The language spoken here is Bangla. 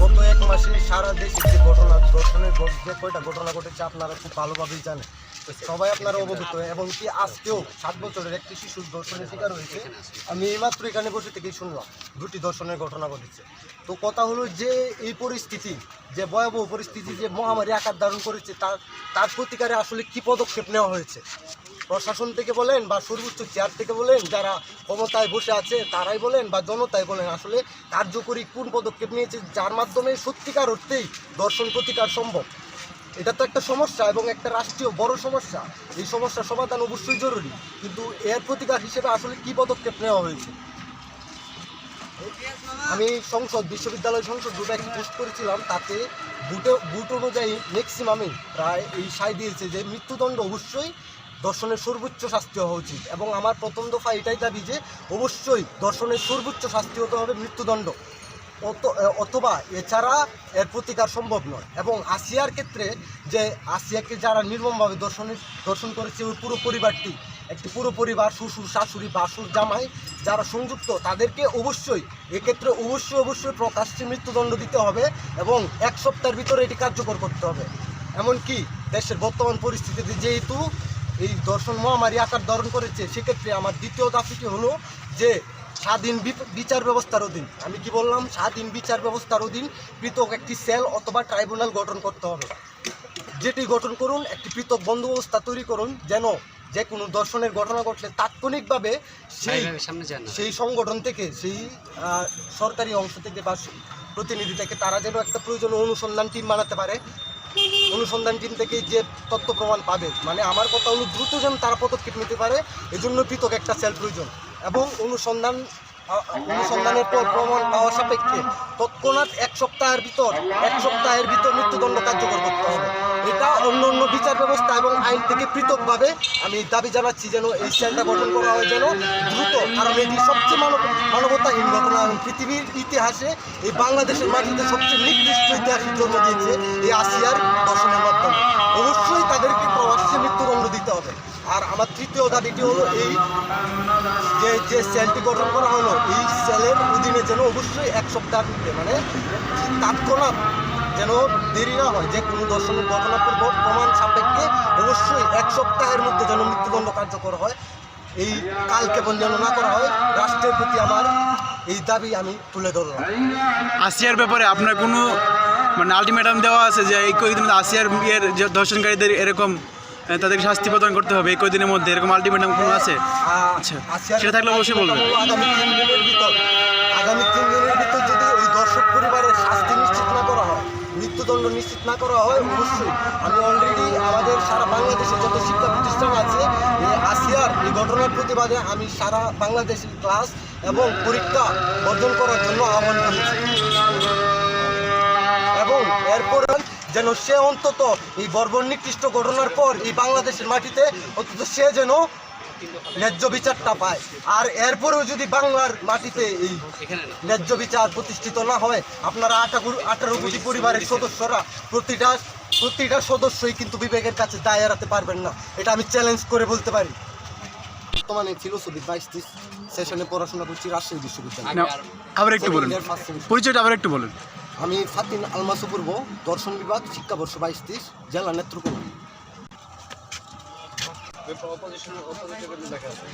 গত এক মাসে সারা দেশে যে ঘটনা দর্শনের যে কয়টা ঘটনা ঘটেছে আপনারা খুব ভালোভাবেই জানেন। সবাই আপনারা অবগত, এবং কি আজকেও সাত বছরের একটি শিশু দর্শনের শিকার হয়েছে। আমি এইমাত্র এখানে বসে থেকেই শুনলাম, দুটি দর্শনের ঘটনা ঘটেছে। তো কথা হলো যে এই পরিস্থিতি, যে ভয়াবহ পরিস্থিতি, যে মহামারী আকার ধারণ করেছে, তার তার প্রতিকারে আসলে কি পদক্ষেপ নেওয়া হয়েছে? প্রশাসন থেকে বলেন বা সর্বোচ্চ চেয়ার থেকে বলেন, যারা ক্ষমতায় বসে আছে তারাই বলেন বা জনতাই বলেন আসলে কার্যকরী কোন পদক্ষেপ নিয়েছে, যার মাধ্যমে সত্যিকার অর্থেই দর্শন প্রতিকার সম্ভব। এটা তো একটা সমস্যা এবং একটা রাষ্ট্রীয় বড় সমস্যা। এই সমস্যার সমাধান অবশ্যই জরুরি। কিন্তু এর প্রতিকার হিসেবে আসলে কি পদক্ষেপ নেওয়া হয়েছে? আমি সংসদ, বিশ্ববিদ্যালয় সংসদ দুটো একটি পোস্ট করেছিলাম, তাতে বুটে বুট অনুযায়ী ম্যাক্সিমামে প্রায় এই সাই দিয়েছে যে মৃত্যুদণ্ড অবশ্যই দর্শনের সর্বোচ্চ শাস্তি হওয়া উচিত। এবং আমার প্রথম দফা এটাই দাবি যে অবশ্যই দর্শনের সর্বোচ্চ শাস্তি হতে হবে মৃত্যুদণ্ড। অত- অথবা এছাড়া এর প্রতিকার সম্ভব নয়। এবং আসিয়ার ক্ষেত্রে যে আসিয়াকে যারা নির্মমভাবে দর্শনের দর্শন করেছে, ওই পুরো পরিবারটি, একটি পুরো পরিবার, শ্বশুর, শাশুড়ি, বাসুর, জামাই যারা সংযুক্ত, তাদেরকে অবশ্যই এক্ষেত্রে অবশ্যই অবশ্যই প্রকাশ্যে মৃত্যুদণ্ড দিতে হবে এবং এক সপ্তাহের ভিতরে এটি কার্যকর করতে হবে। এমনকি দেশের বর্তমান পরিস্থিতিতে যেহেতু এই দর্শন মহামারী আকার ধারণ করেছে সেক্ষেত্রে আমার দ্বিতীয় দাবিটি হলো যে স্বাধীন বিচার ব্যবস্থার অধীন আমি কি বললাম? স্বাধীন বিচার ব্যবস্থার অধীন পৃথক একটি সেল অথবা ট্রাইব্যুনাল গঠন করতে হবে। যেটি গঠন করুন একটি পৃথক বন্দোবস্তা তৈরি করুন যেন যে কোনো দর্শনের ঘটনা ঘটলে তাৎক্ষণিকভাবে সেই সেই সংগঠন থেকে সেই সরকারি অংশ থেকে বা প্রতিনিধি থেকে তারা যেন একটা প্রয়োজনীয় অনুসন্ধান টিম বানাতে পারে। অনুসন্ধান টিম থেকে যে তথ্য প্রমাণ পাবে মানে আমার কথা হলো দ্রুত যেন তারা পদক্ষেপ নিতে পারে, এজন্য পৃথক একটা সেল প্রয়োজন। এবং অনুসন্ধান অনুসন্ধানের পর প্রমাণ পাওয়া সাপেক্ষে তৎক্ষণাৎ এক সপ্তাহের ভিতর, এক সপ্তাহের ভিতর মৃত্যুদণ্ড কার্যকর করতে হবে। এটা অন্য অন্য বিচার ব্যবস্থা এবং আইন থেকে পৃথকভাবে আমি দাবি জানাচ্ছি যেন এই সেলটা গঠন করা হয় যেন দ্রুত, কারণ এটি সবচেয়ে মানব মানবতাহীন ঘটনা পৃথিবীর ইতিহাসে এই বাংলাদেশের মাটিতে সবচেয়ে নির্দিষ্ট ইতিহাসের জন্ম দিয়েছে এই আসিয়ার দর্শনের মাধ্যমে। অবশ্যই তাদেরকে প্রবাসী মৃত্যুদণ্ড দিতে হবে। আর আমার তৃতীয় দাবিটি হলো এই যে যে সেলটি গঠন করা হলো, এই সেলের অধীনে যেন অবশ্যই এক সপ্তাহ মানে তৎক্ষণাৎ যেন দেরি না হয়, যে কোনো দর্শনের ঘটনা পূর্ব প্রমাণ সাপেক্ষে অবশ্যই এক সপ্তাহের মধ্যে যেন মৃত্যুদণ্ড কার্যকর হয়। এই কাল কেবল যেন না করা হয় রাষ্ট্রের প্রতি আমার এই দাবি আমি তুলে ধরলাম আসিয়ার ব্যাপারে আপনার কোনো মানে আলটিমেটাম দেওয়া আছে যে এই কয়েকদিন আসিয়ার ইয়ের যে দর্শনকারীদের এরকম আহ, তাদেরকে শাস্তি প্রদান করতে হবে এই কয়েকদিনের মধ্যে এরকম আলটিমেটাম কোনো আছে আচ্ছা, সেটা থাকলে অবশ্যই বলবেন। আগামী তিন দিনের ভিতর আগামী তিন দিনের ভিতর যদি ওই দর্শক পরিবারের শাস্তি মৃত্যুদণ্ড নিশ্চিত না করা হয়, অবশ্যই। আমি অলরেডি আমাদের সারা বাংলাদেশে যত শিক্ষা প্রতিষ্ঠান আছে আসিয়ার এই ঘটনার প্রতিবাদে আমি সারা বাংলাদেশের ক্লাস এবং পরীক্ষা বর্জন করার জন্য আহ্বান করেছি। এবং এরপর যেন সে অন্তত এই বর্বর নিকৃষ্ট ঘটনার পর এই বাংলাদেশের মাটিতে অন্তত সে যেন ন্যায্য বিচারটা পায়। আর এরপরেও যদি বাংলার মাটিতে এই ন্যায্য বিচার প্রতিষ্ঠিত না হয় আপনারা আঠারো আঠারো কোটি পরিবারের সদস্যরা প্রতিটা প্রতিটা সদস্যই কিন্তু বিবেকের কাছে দায় এড়াতে পারবেন না। এটা আমি চ্যালেঞ্জ করে বলতে পারি। বর্তমানে ফিলোসফি বাইশ ত্রিশ সেশনে পড়াশোনা করছি রাজশাহী বিশ্ববিদ্যালয়। আবার একটু বলুন। পরিচয়টা আবার একটু বলুন। আমি ফাতিন আলমাসু পূর্ব দর্শন বিভাগ শিক্ষাবর্ষ বাইশ ত্রিশ জেলা নেত্রকোনা। অপোজিশন অপোজিশন দেখা আছে